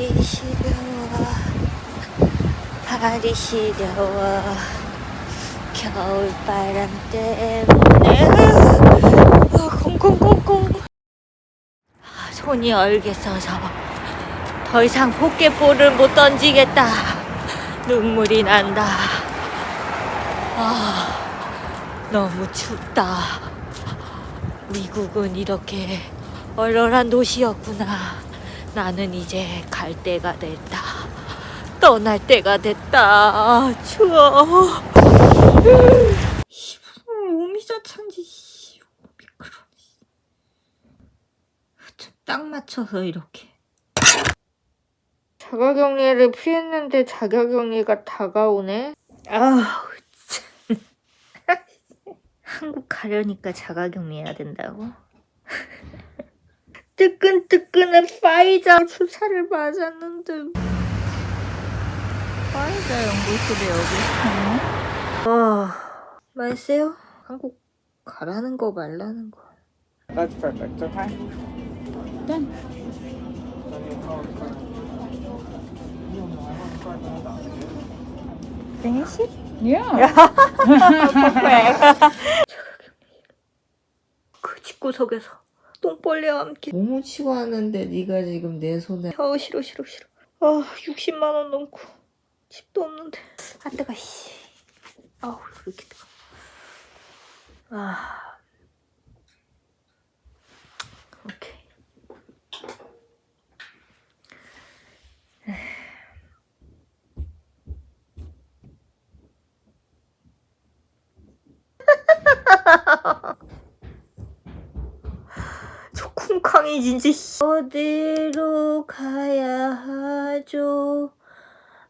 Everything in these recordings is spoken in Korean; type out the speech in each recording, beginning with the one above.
발이 시려워 발이 시려워 겨울바람 때문에 아, 콩콩콩콩. 아, 손이 얼게 써서 더 이상 포켓볼을 못 던지겠다. 눈물이 난다. 아 너무 춥다. 미국은 이렇게 얼얼한 도시였구나. 나는 이제 갈 때가 됐다. 떠날 때가 됐다. 아, 추워. 오미자 찬지 미끄러니. 딱 맞춰서 이렇게. 자가격리를 피했는데 자가격리가 다가오네. 아우 참. 한국 가려니까 자가격리해야 된다고? 뜨끈뜨끈한 파이자 주사를 맞았는데 파이자 연구실에 여기 있었네? 아 말세요? 한국 가라는 거 말라는 거 That's perfect, okay? Done. finish it? Yeah. 그 집구석에서 똥벌레와 함께 너무 치고 하는데 네가 지금 내 손에 어 싫어 싫어 싫어. 아 60만 원 넘고 집도 없는데. 아 뜨거 씨. 아우 왜 이렇게 뜨거. 아. 오케이 저 쿵쾅이 진짜 씨. 어디로 가야 하죠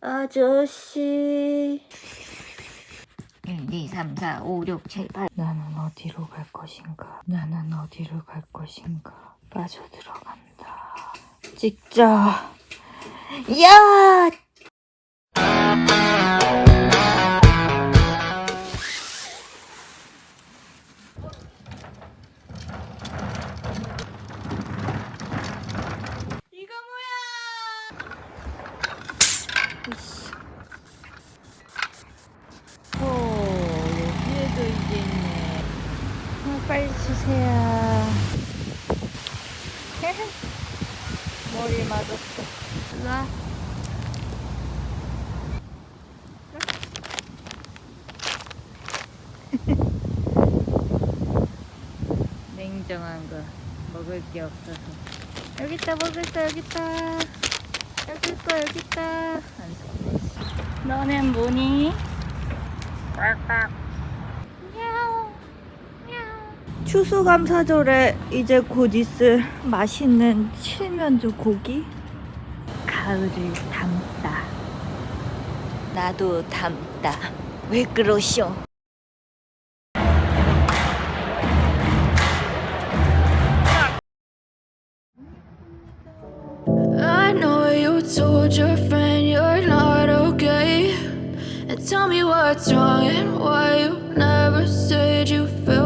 아저씨? 1, 2, 3, 4, 5, 6, 7, 8 나는 어디로 갈 것인가? 나는 어디로 갈 것인가? 빠져들어간다. 찍자. 야 주세요. 머리 맞았어. 일로 와. 냉정한 거 먹을 게 없어서. 여기 있다, 먹을 거 여기 있다. 여기 있다, 여기 있다. 안 섞네. 너는 뭐니? 추수감사절에 이제 곧 있을 맛있는 칠면조 고기 가을을 담다 나도 담다 왜 그러시오 I know you told your friend you're not okay. And tell me what's wrong and why you never said you felt.